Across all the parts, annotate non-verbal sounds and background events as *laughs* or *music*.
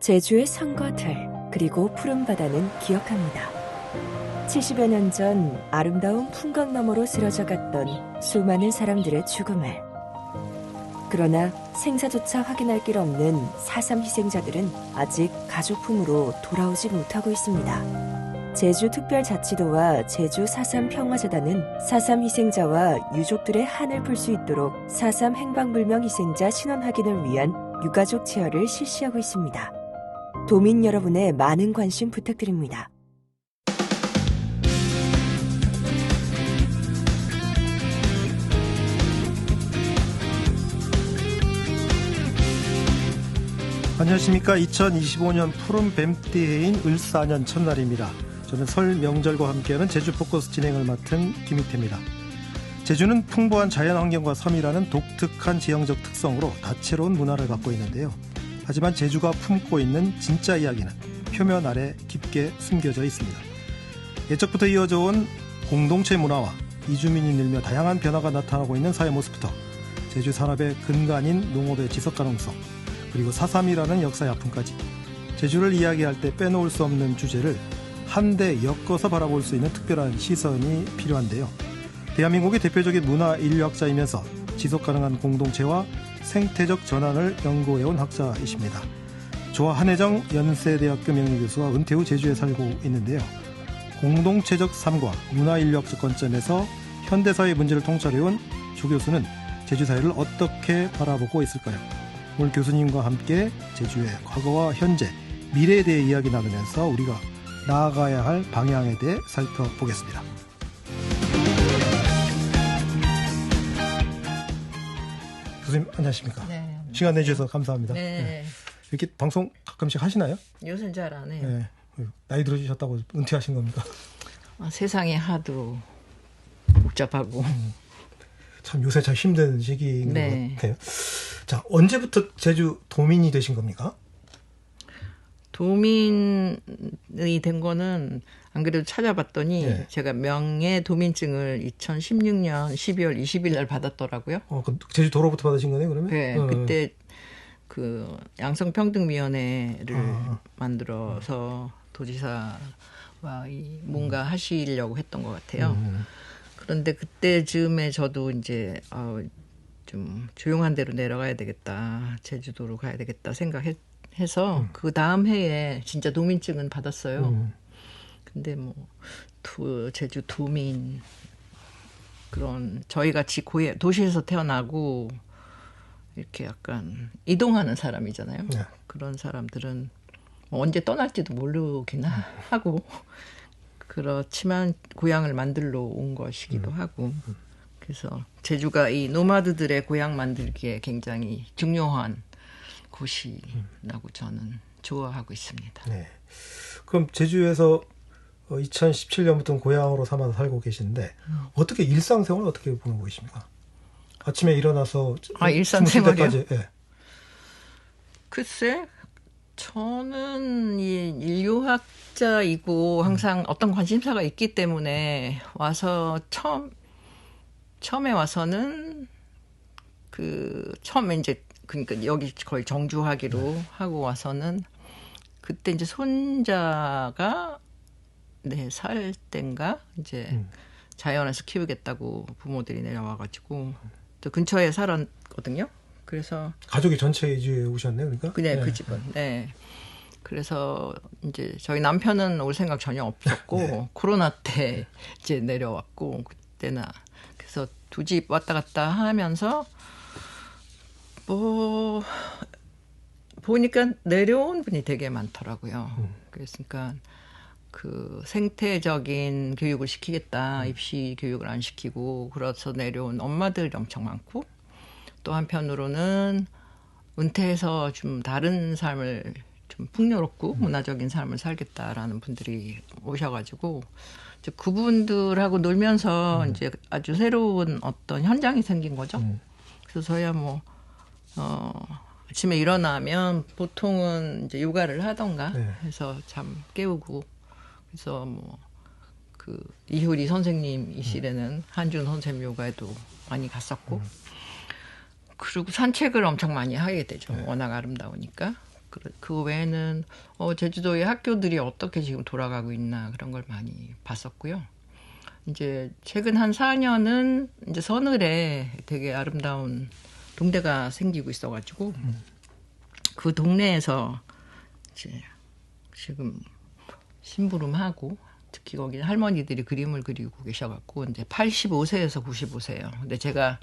제주의 산과 들, 그리고 푸른 바다는 기억합니다. 70여 년 전 아름다운 풍광 너머로 쓰러져 갔던 수많은 사람들의 죽음을. 그러나 생사조차 확인할 길 없는 4.3 희생자들은 아직 가족품으로 돌아오지 못하고 있습니다. 제주특별자치도와 제주 4.3 평화재단은 4.3 희생자와 유족들의 한을 풀 수 있도록 4.3 행방불명 희생자 신원 확인을 위한 유가족 체열을 실시하고 있습니다. 도민 여러분의 많은 관심 부탁드립니다. 안녕하십니까. 2025년 푸른 뱀띠 해인 을사년 첫날입니다. 저는 설 명절과 함께하는 제주 포커스 진행을 맡은 김익태입니다. 제주는 풍부한 자연환경과 섬이라는 독특한 지형적 특성으로 다채로운 문화를 갖고 있는데요. 하지만 제주가 품고 있는 진짜 이야기는 표면 아래 깊게 숨겨져 있습니다. 예적부터 이어져 온 공동체 문화와 이주민이 늘며 다양한 변화가 나타나고 있는 사회 모습부터 제주 산업의 근간인 농업의 지속 가능성, 그리고 사삼이라는 역사의 아픔까지 제주를 이야기할 때 빼놓을 수 없는 주제를 한데 엮어서 바라볼 수 있는 특별한 시선이 필요한데요. 대한민국의 대표적인 문화 인류학자이면서 지속 가능한 공동체와 생태적 전환을 연구해온 학자이십니다. 조화 한혜정 연세대학교 명예교수와 은퇴 후 제주에 살고 있는데요. 공동체적 삶과 문화 인류학적 관점에서 현대사의 문제를 통찰해온 조 교수는 제주 사회를 어떻게 바라보고 있을까요? 오늘 교수님과 함께 제주의 과거와 현재, 미래에 대해 이야기 나누면서 우리가 나아가야 할 방향에 대해 살펴보겠습니다. 교수님 안녕하십니까? 네. 시간 내주셔서 감사합니다. 네. 네. 이렇게 방송 가끔씩 하시나요? 요새는 잘 안 해요. 네. 나이 들어주셨다고 은퇴하신 겁니까? 아, 세상이 하도 복잡하고. 참 요새 참 힘든 시기인 네. 것 같아요. 자, 언제부터 제주 도민이 되신 겁니까? 도민이 된 거는 안 그래도 찾아봤더니 네. 제가 명예 도민증을 2016년 12월 20일 날 받았더라고요. 어, 그 제주 도로부터 받으신 거네요, 그러면? 네, 어, 그때 그 양성평등위원회를 아. 만들어서 도지사와 이 뭔가 하시려고 했던 것 같아요. 음. 그런데 그때쯤에 저도 이제 어, 좀 조용한 데로 내려가야 되겠다, 제주도로 가야 되겠다 생각해서 그 다음 해에 진짜 도민증은 받았어요. 음. 근데 뭐 도, 제주 도민 그런 저희 같이 고에 도시에서 태어나고 이렇게 약간 이동하는 사람이잖아요. 네. 그런 사람들은 뭐 언제 떠날지도 모르긴 하- 하고 그렇지만 고향을 만들러 온 것이기도 하고 그래서 제주가 이 노마드들의 고향 만들기에 굉장히 중요한 곳이라고 저는 좋아하고 있습니다. 네. 그럼 제주에서 2017년부터 고향으로 삼아서 살고 계신데 어떻게 일상생활 어떻게 보내고 계십니까? 아침에 일어나서 아, 일상생활이요? 때까지, 예. 글쎄, 저는 이 인류학자이고 항상 어떤 관심사가 있기 때문에 와서 처음 처음에 와서는 그 처음에 이제 그러니까 여기 거의 정주하기로 하고 와서는 그때 이제 손자가 네 살 땐가 이제 음. 자연에서 키우겠다고 부모들이 내려와가지고 또 근처에 살았거든요. 그래서 가족이 전체 이주에 오셨네요, 그러니까. 그냥 예. 그 집은. 네. 그래서 이제 저희 남편은 올 생각 전혀 없었고 *laughs* 코로나 때 이제 내려왔고 그때나 그래서 두 집 왔다 갔다 하면서 뭐 보니까 내려온 분이 되게 많더라고요. 그랬으니까 그 생태적인 교육을 시키겠다 입시 교육을 안 시키고 그래서 내려온 엄마들이 엄청 많고 또 한편으로는 은퇴해서 좀 다른 삶을 좀 풍요롭고 문화적인 삶을 살겠다라는 분들이 오셔가지고 이제 그분들하고 놀면서 이제 아주 새로운 어떤 현장이 생긴 거죠. 음. 그래서 저희야 뭐 어, 아침에 일어나면 보통은 이제 요가를 하던가 네. 해서 잠 깨우고 그래서 뭐 그 이효리 선생님 이시래는 한준 선생님 요가에도 많이 갔었고 그리고 산책을 엄청 많이 하게 되죠. 네. 워낙 아름다우니까. 그, 그 외에는 어, 제주도의 학교들이 어떻게 지금 돌아가고 있나 그런 걸 많이 봤었고요. 이제 최근 한 4년은 이제 서늘에 되게 아름다운 동대가 생기고 있어가지고 그 동네에서 이제 지금 심부름하고 특히 거기 할머니들이 그림을 그리고 계셔갖고 이제 85세에서 95세예요. 근데 제가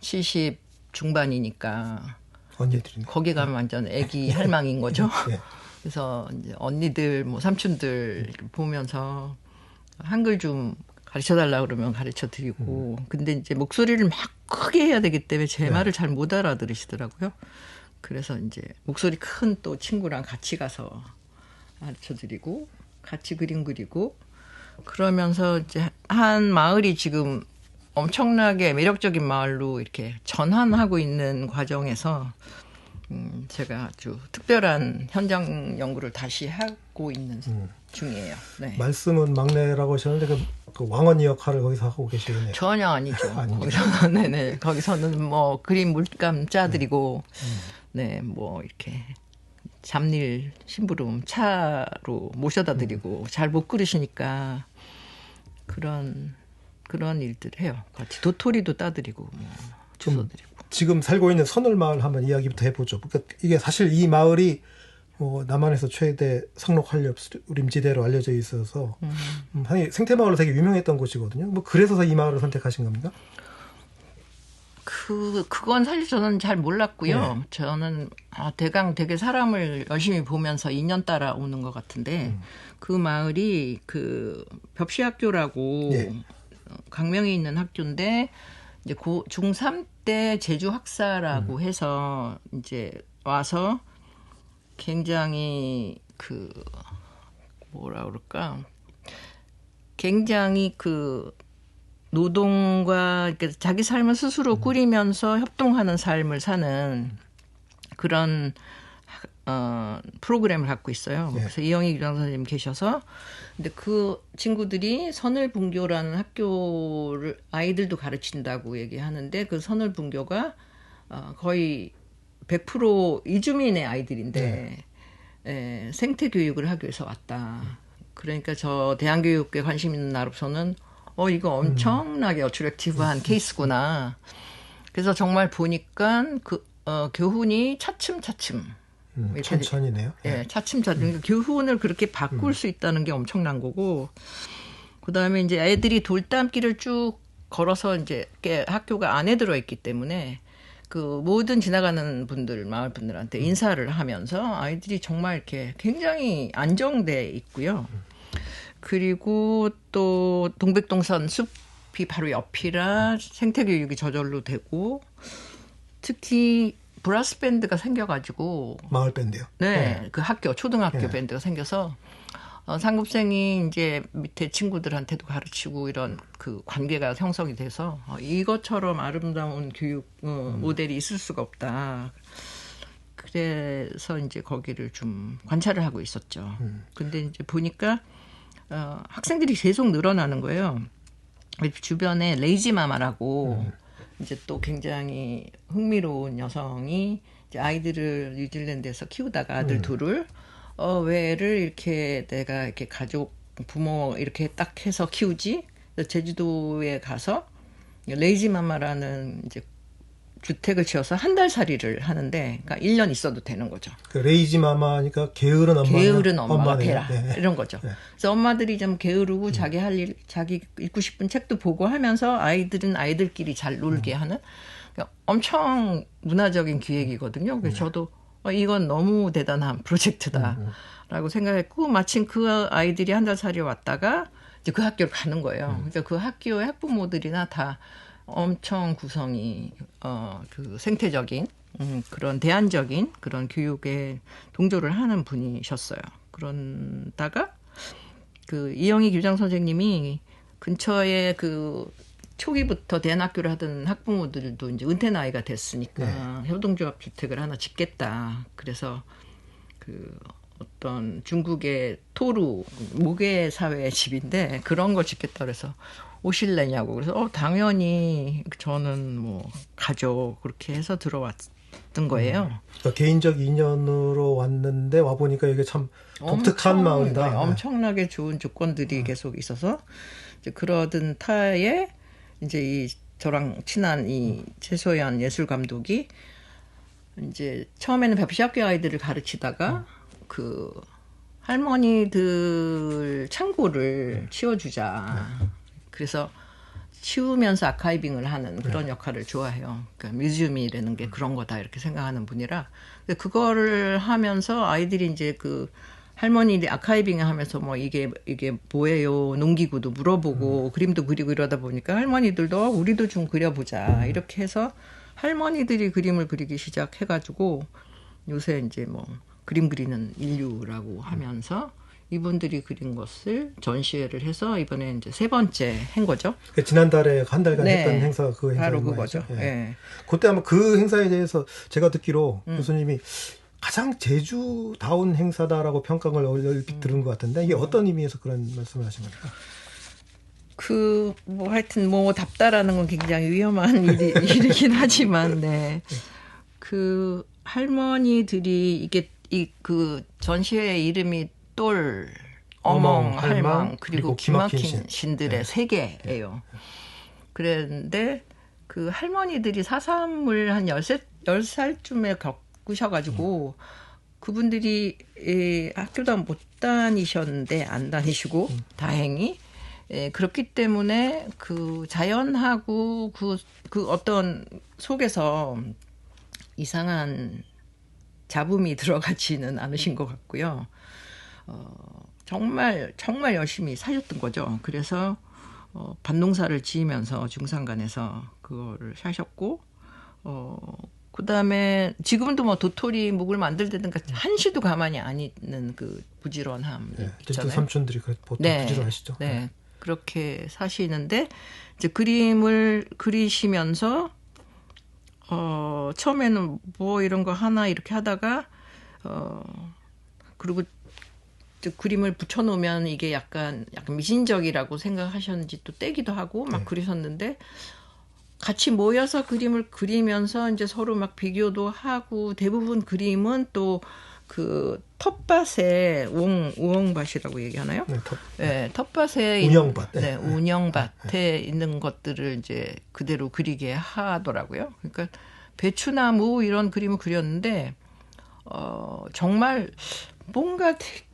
70 중반이니까 언니들이. 거기 가면 완전 애기 할망인 거죠. *laughs* 예. 그래서 이제 언니들 뭐 삼촌들 보면서 한글 좀 가르쳐 달라 그러면 가르쳐 드리고 근데 이제 목소리를 막 크게 해야 되기 때문에 제 네. 말을 잘 못 알아들으시더라고요. 그래서 이제 목소리 큰 또 친구랑 같이 가서 가르쳐 드리고 같이 그림 그리고 그러면서 이제 한 마을이 지금 엄청나게 매력적인 마을로 이렇게 전환하고 있는 과정에서 음, 제가 아주 특별한 현장 연구를 다시 하고 있는 중이에요. 네. 말씀은 막내라고 하셨는데 그, 그 왕언니 역할을 거기서 하고 계시겠네요. 전혀 아니죠. *laughs* 아니죠. 거기서 *laughs* 네네 거기서는 뭐 그림 물감 짜드리고 네뭐 이렇게 잡일 심부름 차로 모셔다 드리고 잘 못 그리시니까 그런 그런 일들 해요. 같이 도토리도 따드리고 뭐 주워 드리고. 지금 살고 있는 선울마을 한번 이야기부터 해보죠. 그러니까 이게 사실 이 마을이 뭐 남한에서 최대 상록 한렵림지대로 알려져 있어서 음, 한 생태마을로 되게 유명했던 곳이거든요. 뭐 그래서 이 마을을 선택하신 겁니까? 그 그건 사실 저는 잘 몰랐고요. 네. 저는 아, 대강 되게 사람을 열심히 보면서 2년 따라 오는 것 같은데 음. 그 마을이 그 벽시학교라고 예. 어, 강명에 있는 학교인데 이제 고, 중3 때 제주 학사라고 음. 해서 이제 와서 굉장히 그 뭐라 그럴까 굉장히 그 노동과 이렇게 자기 삶을 음. 스스로 꾸리면서 협동하는 삶을 사는 그런 어 프로그램을 갖고 있어요. 네. 그래서 이영희 교장 선생님 계셔서 근데 그 친구들이 선을분교라는 학교를 아이들도 가르친다고 얘기하는데 그 선을분교가 어 거의 100% 이주민의 아이들인데 예, 생태 교육을 하기 위해서 왔다. 그러니까 저 대한교육에 관심 있는 나로서는 어 이거 엄청나게 어트랙티브한 케이스구나. 그래서 정말 보니까 그 어, 교훈이 차츰차츰. 음, 천천히네요. 예, 차츰차츰. 그러니까 교훈을 그렇게 바꿀 수 있다는 게 엄청난 거고. 그다음에 이제 애들이 돌담길을 쭉 걸어서 이제 학교가 안에 들어 있기 때문에 그 모든 지나가는 분들 마을 분들한테 인사를 하면서 아이들이 정말 이렇게 굉장히 안정돼 있고요. 그리고 또 동백동산 숲이 바로 옆이라 생태 교육이 저절로 되고 특히 브라스 밴드가 생겨가지고 마을 밴드요. 네, 그 학교 초등학교 네. 밴드가 생겨서 어, 상급생이 이제 밑에 친구들한테도 가르치고 이런 그 관계가 형성이 돼서 어, 이것처럼 아름다운 교육 어, 모델이 있을 수가 없다. 그래서 이제 거기를 좀 관찰을 하고 있었죠. 근데 이제 보니까 어, 학생들이 계속 늘어나는 거예요. 주변에 레이지 마마라고 이제 또 굉장히 흥미로운 여성이 이제 아이들을 뉴질랜드에서 키우다가 아들 둘을 어 왜를 이렇게 내가 이렇게 가족 부모 이렇게 딱 해서 키우지? 제주도에 가서 레이지 마마라는 이제 주택을 지어서 한 달 살이를 하는데 그러니까 1년 있어도 되는 거죠. 그 레이지 마마니까 게으른 엄마. 게으른 엄마네요. 되라 네. 이런 거죠. 네. 그래서 엄마들이 좀 게으르고 자기 할 일, 자기 읽고 싶은 책도 보고 하면서 아이들은 아이들끼리 잘 놀게 음. 하는 그러니까 엄청 문화적인 기획이거든요. 네. 그래서 저도 어, 이건 너무 대단한 음, 프로젝트다라고 생각했고 마침 그 아이들이 한 달 살이 왔다가 이제 그 학교를 가는 거예요. 음. 그러니까 그 학교의 학부모들이나 다 엄청 구성이 어 그 생태적인 음, 그런 대안적인 그런 교육에 동조를 하는 분이셨어요. 그런다가 그 이영희 교장 선생님이 근처에 그 초기부터 대안학교를 하던 학부모들도 이제 은퇴 나이가 됐으니까 협동조합 주택을 하나 짓겠다. 그래서 그 어떤 중국의 토루 모계 사회 집인데 그런 거 짓겠다 그래서 오실래냐고. 그래서 어 당연히 저는 뭐 가죠. 그렇게 해서 들어왔 거예요. 그러니까 개인적 인연으로 왔는데 와 보니까 이게 참 독특한 엄청, 마을이다. 네, 엄청나게 좋은 조건들이 계속 있어서 이제 그러던 타에 이제 이 저랑 친한 이 최소연 예술 감독이 이제 처음에는 베프시학교 아이들을 가르치다가 그 할머니들 창고를 치워주자. 그래서 치우면서 아카이빙을 하는 그런 역할을 좋아해요. 그러니까 뮤지엄이라는 게 그런 거다 이렇게 생각하는 분이라. 근데 그거를 하면서 아이들이 이제 그 할머니들이 아카이빙 하면서 뭐 이게 이게 뭐예요 농기구도 물어보고 그림도 그리고 이러다 보니까 할머니들도 어, 우리도 좀 그려보자 이렇게 해서 할머니들이 그림을 그리기 시작해가지고 요새 이제 뭐 그림 그리는 인류라고 하면서 이분들이 그린 것을 전시회를 해서 이번에 이제 세 번째 한 거죠. 그 지난달에 한 달간 네. 했던 행사 그 행사 바로 그거죠. 예. 그때 아마 그 행사에 대해서 제가 듣기로 음. 교수님이 가장 제주다운 행사다라고 평가를 음. 얼핏 들은 것 같은데 이게 어떤 의미에서 그런 말씀을 하신 겁니까? 그 뭐 하여튼 뭐 답다라는 건 굉장히 위험한 *laughs* 일이, 일이긴 하지만 네. 그 할머니들이 이게 이 그 전시회 이름이 똘 어멍, 할망, 그리고 그리고 기막힌 신. 신들의 네. 세계예요. 그랬는데 그 할머니들이 사삼을 한 열세 열 살쯤에 겪으셔가지고 그분들이 에, 학교도 못 다니셨는데 안 다니시고 다행히 예, 그렇기 때문에 그 자연하고 그, 그 어떤 속에서 이상한 잡음이 *laughs* 들어가지는 않으신 것 같고요. 어, 정말, 정말 열심히 사셨던 거죠. 그래서, 어, 밭농사를 지으면서 중산간에서 그거를 사셨고, 어, 그 다음에 지금도 뭐 도토리 묵을 만들다든가 한시도 가만히 안 있는 그 부지런함 네, 있잖아요. 삼촌들이 그 보통 네. 부지런하시죠. 네. 그렇게 사시는데 이제 그림을 그리시면서 어 처음에는 뭐 이런 거 하나 이렇게 하다가 어 그리고 그림을 붙여 놓으면 이게 약간 약간 미신적이라고 생각하셨는지 또 떼기도 하고 막 네. 그러셨는데 같이 모여서 그림을 그리면서 이제 서로 막 비교도 하고 대부분 그림은 또 그 텃밭에 우엉 우엉밭이라고 얘기하나요? 네, 더- 네, 텃밭에 운영밭. 있, 네, 네. 운영밭에 있는 것들을 이제 그대로 그리게 하더라고요. 그러니까 배추나무 이런 그림을 그렸는데 어 정말 뭔가 되게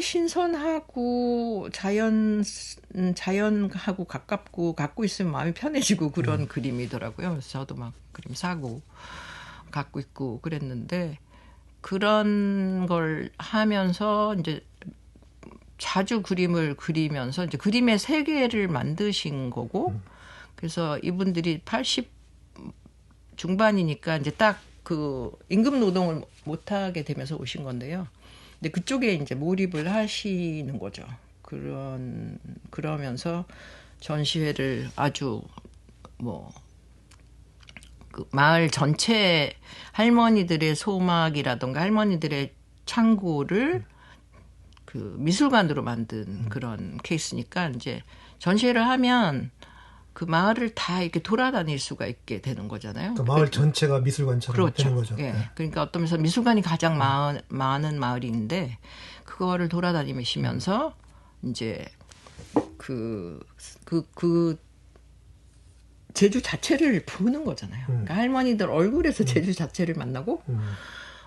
신선하고 자연 음, 자연하고 가깝고 갖고 있으면 마음이 편해지고 그런 그림이더라고요. 그래서 저도 막 그림 사고 갖고 있고 그랬는데 그런 걸 하면서 이제 자주 그림을 그리면서 이제 그림의 세계를 만드신 거고 그래서 이분들이 80 중반이니까 이제 딱 그 임금 노동을 못 하게 되면서 오신 건데요. 근데 그쪽에 이제 몰입을 하시는 거죠. 그런 그러면서 전시회를 아주 뭐 그 마을 전체 할머니들의 소막이라던가 할머니들의 창고를 그 미술관으로 만든 그런 케이스니까 이제 전시회를 하면 그 마을을 다 이렇게 돌아다닐 수가 있게 되는 거잖아요. 그러니까 마을 전체가 미술관처럼 그렇죠. 되는 거죠. 예. 네. 그러니까 어떤 면에서 미술관이 가장 많, 많은 마을인데 그거를 돌아다니시면서 이제 그 그, 그 제주 자체를 보는 거잖아요. 그러니까 할머니들 얼굴에서 제주 자체를 만나고 음.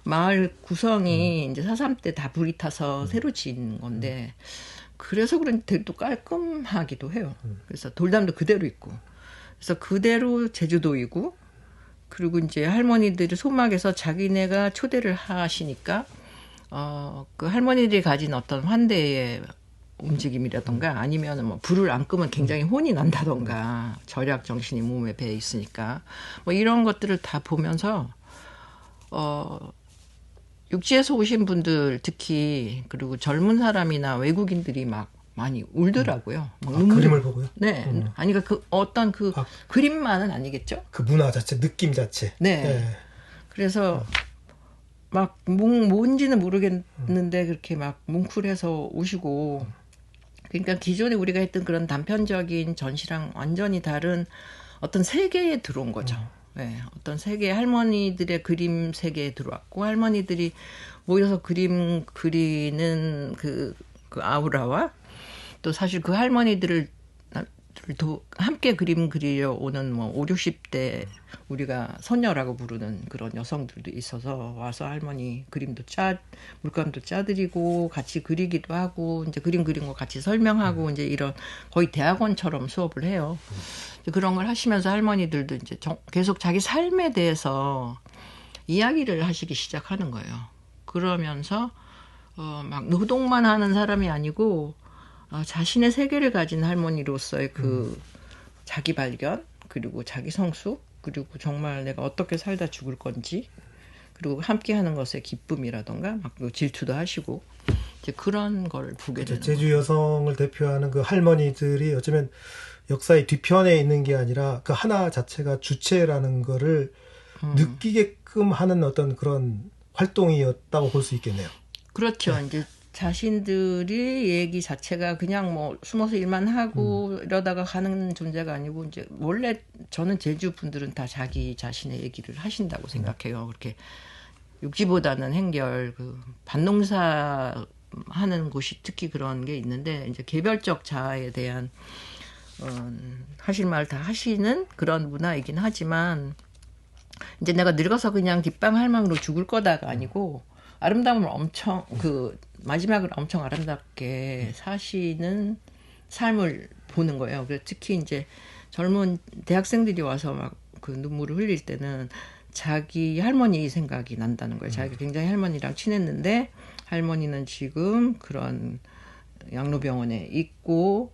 마을 구성이 이제 사삼 때 다 불이 타서 새로 지은 건데 그래서 그런지 되게 또 깔끔하기도 해요. 그래서 돌담도 그대로 있고. 그래서 그대로 제주도이고 그리고 이제 할머니들이 소막에서 자기네가 초대를 하시니까 어 그 할머니들이 가진 어떤 환대의 움직임이라던가 아니면 뭐 불을 안 끄면 굉장히 혼이 난다던가 절약 정신이 몸에 배 있으니까 뭐 이런 것들을 다 보면서 어 육지에서 오신 분들 특히 그리고 젊은 사람이나 외국인들이 막 많이 울더라고요. 막 아, 눈물이- 그림을 보고요. 네. 아니 그러니까 그 어떤 그 아. 그림만은 아니겠죠. 그 문화 자체, 느낌 자체. 네. 그래서 막 뭉, 뭔지는 모르겠는데 그렇게 막 뭉클해서 우시고 그러니까 기존에 우리가 했던 그런 단편적인 전시랑 완전히 다른 어떤 세계에 들어온 거죠. 네, 어떤 세계 할머니들의 그림 세계에 들어왔고 할머니들이 모여서 그림 그리는 그, 그 아우라와 또 사실 그 할머니들을 도 함께 그림 그리려 오는 뭐 5, 60대 우리가 선녀라고 부르는 그런 여성들도 있어서 와서 할머니 그림도 짜 물감도 짜드리고 같이 그리기도 하고 이제 그림 그린 거 같이 설명하고 이제 이런 거의 대학원처럼 수업을 해요. 그런 걸 하시면서 할머니들도 이제 계속 자기 삶에 대해서 이야기를 하시기 시작하는 거예요. 그러면서 어 막 노동만 하는 사람이 아니고 어, 자신의 세계를 가진 할머니로서의 그 음. 자기 발견 그리고 자기 성숙 그리고 정말 내가 어떻게 살다 죽을 건지 그리고 함께하는 것의 기쁨이라던가 막 질투도 하시고 이제 그런 걸 보게 되는 제주 여성을 대표하는 그 할머니들이 어쩌면 역사의 뒤편에 있는 게 아니라 그 하나 자체가 주체라는 거를 음. 느끼게끔 하는 어떤 그런 활동이었다고 볼 수 있겠네요. 그렇죠. 네. 이제 자신들이 얘기 자체가 그냥 뭐 숨어서 일만 하고 음. 이러다가 가는 존재가 아니고 이제 원래 저는 제주 분들은 다 자기 자신의 얘기를 하신다고 생각해요. 그렇게 육지보다는 행결 그 반농사 하는 곳이 특히 그런 게 있는데 이제 개별적 자아에 대한 어, 하실 말 다 하시는 그런 문화이긴 하지만 이제 내가 늙어서 그냥 뒷방 할망으로 죽을 거다가 아니고 아름다움을 엄청 그 마지막을 엄청 아름답게 사시는 삶을 보는 거예요. 그래서 특히 이제 젊은 대학생들이 와서 막 그 눈물을 흘릴 때는 자기 할머니 생각이 난다는 거예요. 자기가 굉장히 할머니랑 친했는데 할머니는 지금 그런 양로병원에 있고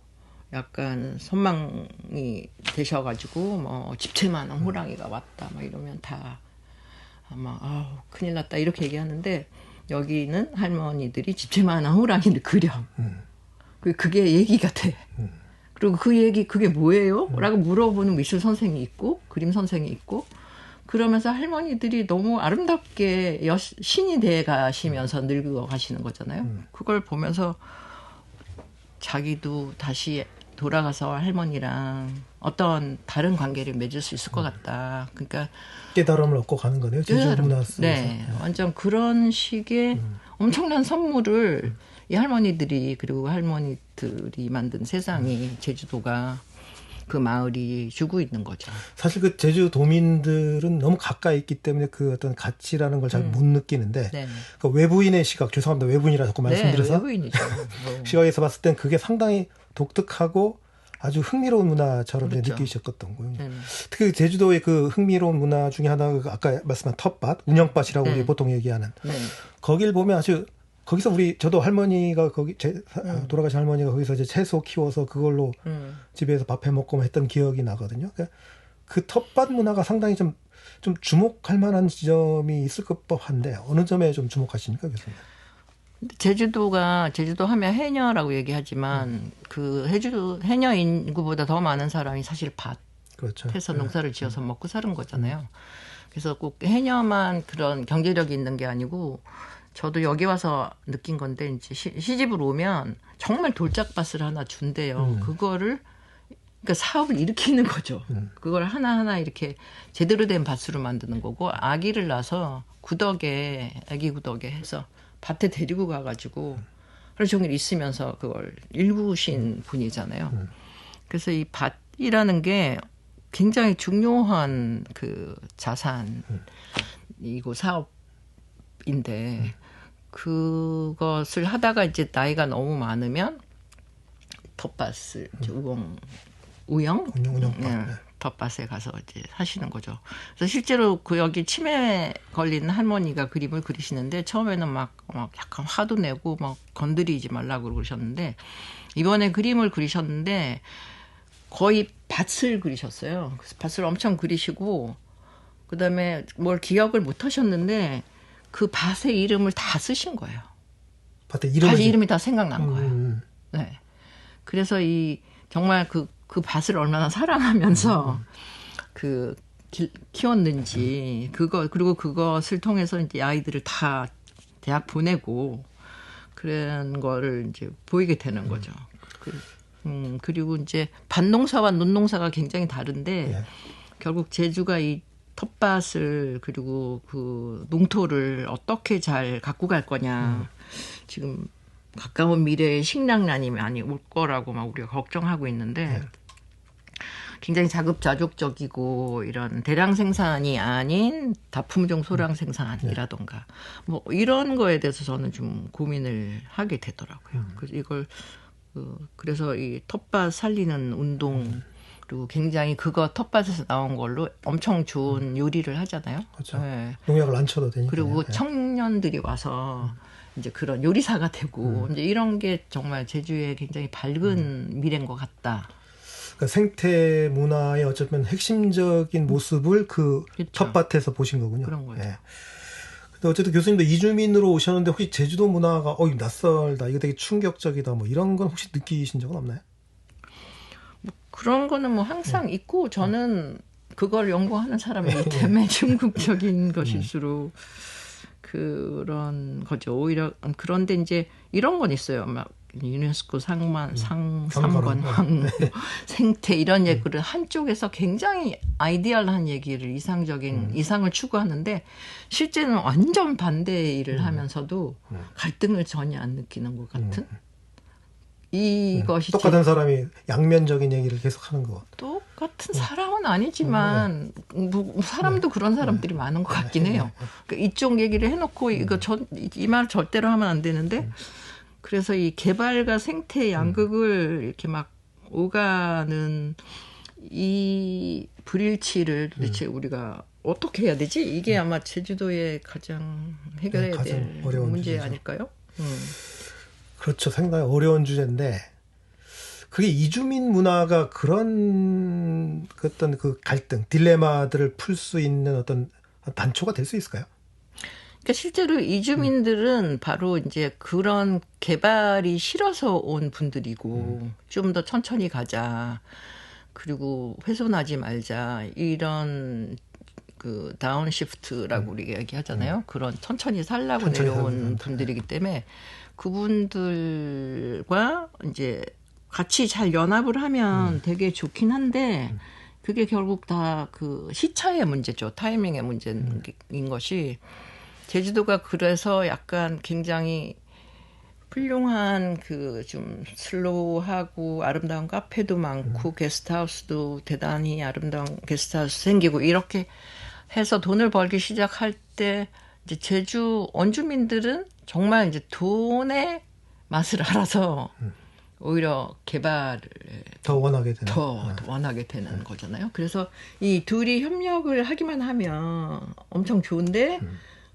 약간 선망이 되셔가지고 뭐 집채만한 호랑이가 왔다 막 이러면 다 아마 아우 큰일 났다 이렇게 얘기하는데 여기는 할머니들이 집채만한 호랑이를 그려. 음. 그게 얘기가 돼. 음. 그리고 그 얘기 그게 뭐예요? 음. 라고 물어보는 미술 선생이 있고 그림 선생이 있고 그러면서 할머니들이 너무 아름답게 여, 신이 돼 가시면서 늙어 가시는 거잖아요. 음. 그걸 보면서 자기도 다시 돌아가서 할머니랑 어떤 다른 관계를 맺을 수 있을 것 같다. 그러니까 깨달음을 얻고 가는 거네요. 제주 문화 속에서. 네, 완전 그런 식의 음. 엄청난 선물을 음. 이 할머니들이 그리고 할머니들이 만든 세상이 음. 제주도가 그 마을이 주고 있는 거죠. 사실 그 제주 도민들은 너무 가까이 있기 때문에 그 어떤 가치라는 걸 잘못 음. 느끼는데 네. 그 외부인의 시각 죄송합니다 외부인이라 자꾸 말씀드려서 네, 외부인이죠. *laughs* 뭐. 시각에서 봤을 땐 그게 상당히 독특하고 아주 흥미로운 문화처럼 그렇죠. 느끼셨던 거예요. 네. 특히 제주도의 그 흥미로운 문화 중에 하나가 그 아까 말씀한 텃밭, 운영밭이라고 네. 우리 보통 얘기하는 네. 거길 보면 아주 거기서 우리 저도 할머니가 거기 제, 음. 돌아가신 할머니가 거기서 이제 채소 키워서 그걸로 음. 집에서 밥해 먹고 뭐 했던 기억이 나거든요. 그러니까 그 텃밭 문화가 상당히 좀 좀 주목할 만한 지점이 있을 것 법한데 어느 점에 좀 주목하십니까 교수님? 제주도가 제주도 하면 해녀라고 얘기하지만 음. 그 해주 해녀 인구보다 더 많은 사람이 사실 밭 그렇죠. 해서 네. 농사를 지어서 음. 먹고 사는 거잖아요. 그래서 꼭 해녀만 그런 경제력이 있는 게 아니고 저도 여기 와서 느낀 건데 이제 시, 시집을 오면 정말 돌짝밭을 하나 준대요. 음. 그거를 그러니까 사업을 일으키는 거죠. 음. 그걸 하나하나 이렇게 제대로 된 밭으로 만드는 거고 아기를 낳아서 구덕에 아기 구덕에 해서 밭에 데리고 가가지고 하루 종일 있으면서 그걸 일구신 분이잖아요. 음. 그래서 이 밭이라는 게 굉장히 중요한 그 자산이고 사업인데 음. 그것을 하다가 이제 나이가 너무 많으면 텃밭을 우엉 우영 운영법 네. 텃밭에 가서 이제 사시는 거죠. 그래서 실제로 그 여기 치매 걸린 할머니가 그림을 그리시는데 처음에는 막, 막 약간 화도 내고 막 건드리지 말라고 그러셨는데 이번에 그림을 그리셨는데 거의 밭을 그리셨어요. 그래서 밭을 엄청 그리시고 그다음에 뭘 기억을 못 하셨는데 그 밭의 이름을 다 쓰신 거예요. 밭의 이름 밭 이름이 다 생각난 거예요. 음. 네. 그래서 이 정말 그 그 밭을 얼마나 사랑하면서 음. 그 기, 키웠는지 그거 그리고 그것을 통해서 이제 아이들을 다 대학 보내고 그런 거를 이제 보이게 되는 음. 거죠. 그, 음, 그리고 이제 밭농사와 논농사가 굉장히 다른데 예. 결국 제주가 이 텃밭을 그리고 그 농토를 어떻게 잘 갖고 갈 거냐. 지금 가까운 미래에 식량난이 많이 올 거라고 막 우리가 걱정하고 있는데 네. 굉장히 자급자족적이고 이런 대량 생산이 아닌 다품종 소량 생산이라던가 뭐 이런 거에 대해서 저는 좀 고민을 하게 되더라고요. 그래서 이걸 그 그래서 이 텃밭 살리는 운동 그리고 굉장히 그거 텃밭에서 나온 걸로 엄청 좋은 요리를 하잖아요. 그렇죠. 네. 농약을 안 쳐도 되니까. 그리고 청년들이 와서 이제 그런 요리사가 되고 이제 이런 게 정말 제주의 굉장히 밝은 미래인 것 같다. 그러니까 생태 문화의 어쩌면 핵심적인 모습을 그 그렇죠. 텃밭에서 보신 거군요. 그런 거죠. 예. 근데 어쨌든 교수님도 이주민으로 오셨는데 혹시 제주도 문화가 어 이거 낯설다 이거 되게 충격적이다 뭐 이런 건 혹시 느끼신 적은 없나요? 그런 거는 뭐 항상 있고 저는 그걸 연구하는 사람이기 때문에 중국적인 것일수록 그런 거죠. 오히려 그런데 이제 이런 건 있어요. 막 유네스코 상만 상 상관왕. 삼관왕 생태 이런 얘기를 한쪽에서 굉장히 아이디얼한 얘기를 이상적인 이상을 추구하는데 실제는 완전 반대의 일을 하면서도 갈등을 전혀 안 느끼는 것 같은 이것이 제- 똑같은 사람이 양면적인 얘기를 계속 하는 거. 똑같은 사람은 아니지만 뭐 사람도 그런 사람들이 많은 것 같긴 해요. 그러니까 이쪽 얘기를 해놓고 이거 이말 절대로 하면 안 되는데 그래서 이 개발과 생태 양극을 이렇게 막 오가는 이 불일치를 도대체 우리가 어떻게 해야 되지? 이게 아마 제주도의 가장 해결해야 네, 가장 될 어려운 문제 주제죠. 아닐까요? 음. 그렇죠. 상당히 어려운 주제인데 그게 이주민 문화가 그런 그 어떤 그 갈등, 딜레마들을 풀 수 있는 어떤 단초가 될 수 있을까요? 그러니까 실제로 이주민들은 바로 이제 그런 개발이 싫어서 온 분들이고 좀더 천천히 가자. 그리고 훼손하지 말자. 이런 그 다운시프트라고 우리가 얘기하잖아요. 그런 천천히 살라고 천천히 내려온 사람들. 분들이기 때문에 그분들과 이제 같이 잘 연합을 하면 되게 좋긴 한데 그게 결국 다 그 시차의 문제죠. 타이밍의 문제인 것이 제주도가 그래서 약간 굉장히 훌륭한 그 좀 슬로우하고 아름다운 카페도 많고 게스트하우스도 대단히 아름다운 게스트하우스 생기고 이렇게 해서 돈을 벌기 시작할 때 이제 제주 원주민들은 정말 이제 돈의 맛을 알아서 오히려 개발을 더 원하게 되는. 더 원하게 되는 거잖아요. 그래서 이 둘이 협력을 하기만 하면 엄청 좋은데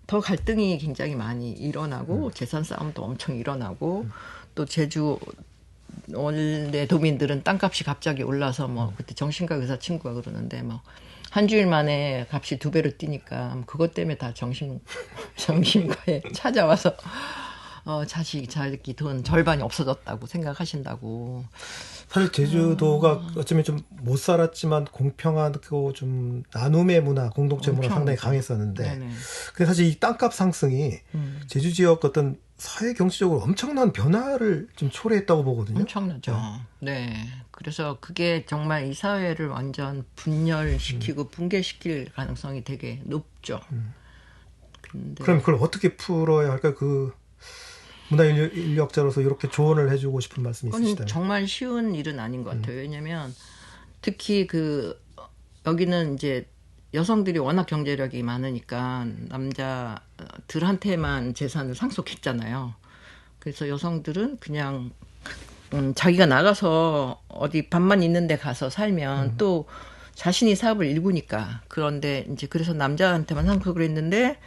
더 갈등이 굉장히 많이 일어나고 재산 싸움도 엄청 일어나고 또 제주 원래 도민들은 땅값이 갑자기 올라서 뭐 그때 정신과 의사 친구가 그러는데 뭐 한 주일 만에 값이 두 배로 뛰니까 그것 때문에 다 정신 *laughs* 정신과에 *laughs* 찾아와서 어 자식 자기 돈 절반이 없어졌다고 생각하신다고 사실 제주도가 어쩌면 좀 못 살았지만 공평하고 좀 나눔의 문화, 공동체 문화 상당히. 강했었는데 네네. 근데 사실 이 땅값 상승이 음. 제주 지역 어떤 사회 경제적으로 엄청난 변화를 좀 초래했다고 보거든요. 엄청나죠. 네. 그래서 그게 정말 이 사회를 완전 분열시키고 음. 붕괴시킬 가능성이 되게 높죠. 근데 그럼 그걸 어떻게 풀어야 할까? 그 문화 인력- 인력자로서 이렇게 조언을 해주고 싶은 말씀이 그건 있으시다면. 정말 쉬운 일은 아닌 것 음. 같아요. 왜냐하면 특히 그 여기는 이제 여성들이 워낙 경제력이 많으니까 남자들한테만 재산을 상속했잖아요. 그래서 여성들은 그냥 음, 자기가 나가서 어디 밥만 있는데 가서 살면 음. 또 자신이 사업을 일구니까 그런데 이제 그래서 남자한테만 상속을 했는데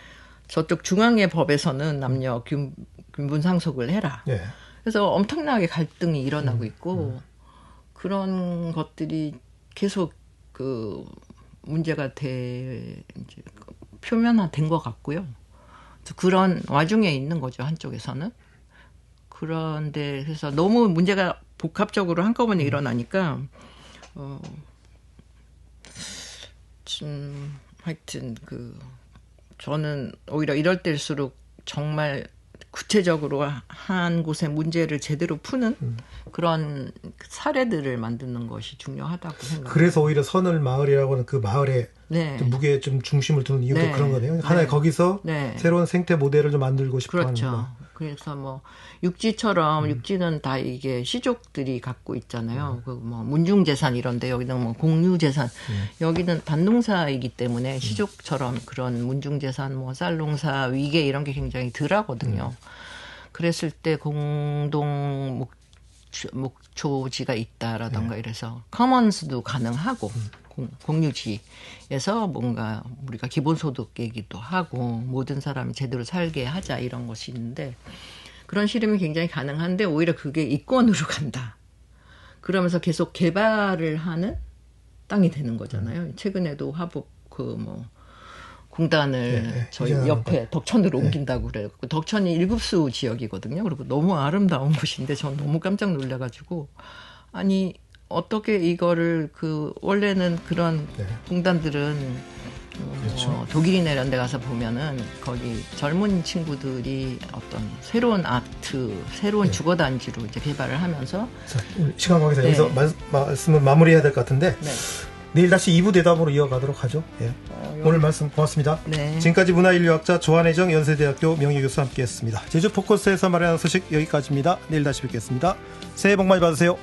저쪽 중앙의 법에서는 남녀 균, 균분 상속을 해라. 예. 그래서 엄청나게 갈등이 음, 일어나고 있고 그런 것들이 계속 그 문제가 돼 이제 표면화된 것 같고요. 그런 와중에 있는 거죠 한쪽에서는. 그런데 그래서 너무 문제가 복합적으로 한꺼번에 일어나니까 어, 좀 하여튼 그 저는 오히려 이럴 때일수록 정말 구체적으로 한 곳의 문제를 제대로 푸는 그런 사례들을 만드는 것이 중요하다고 생각합니다. 그래서 오히려 선을 마을이라고 하는 그 마을의 네. 좀 무게에 좀 중심을 두는 이유도 네. 그런 거네요. 하나의 네. 거기서 네. 새로운 생태 모델을 좀 만들고 싶어 하는 그렇죠. 거. 그래서 뭐 육지처럼 음. 육지는 다 이게 시족들이 갖고 있잖아요. 그뭐 문중 재산 이런데 여기는 뭐 공유 재산 음. 여기는 반농사이기 때문에 시족처럼 그런 문중 재산 뭐 쌀농사 위계 이런 게 굉장히 덜하거든요. 음. 그랬을 때 공동 목 목초지가 있다라던가 네. 이래서 커먼스도 가능하고 음. 공, 공유지에서 뭔가 우리가 기본소득 얘기도 하고 모든 사람이 제대로 살게 하자 이런 것이 있는데 그런 실험이 굉장히 가능한데 오히려 그게 이권으로 *laughs* 간다. 그러면서 계속 개발을 하는 땅이 되는 거잖아요. 최근에도 화북 그뭐 공단을 네, 네. 저희 옆에 덕천으로 옮긴다고 그래요. 덕천이 일급수 지역이거든요. 그리고 너무 아름다운 *laughs* 곳인데 전 너무 깜짝 놀라가지고 아니 어떻게 이거를 그 원래는 그런 네. 공단들은 어, 그렇죠. 독일이나 이런 데 가서 보면은 거기 젊은 친구들이 어떤 새로운 아트, 새로운 네. 주거 단지로 이제 개발을 하면서 시간 관계상 네. 여기서 말, 말씀을 마무리해야 될 것 같은데 네. 내일 다시 2부 대담으로 이어가도록 하죠. 예. 어, 오늘 말씀 고맙습니다. 네. 지금까지 문화인류학자 조한혜정 연세대학교 명예교수 함께했습니다. 제주 포커스에서 마련한 소식 여기까지입니다. 내일 다시 뵙겠습니다. 새해 복 많이 받으세요.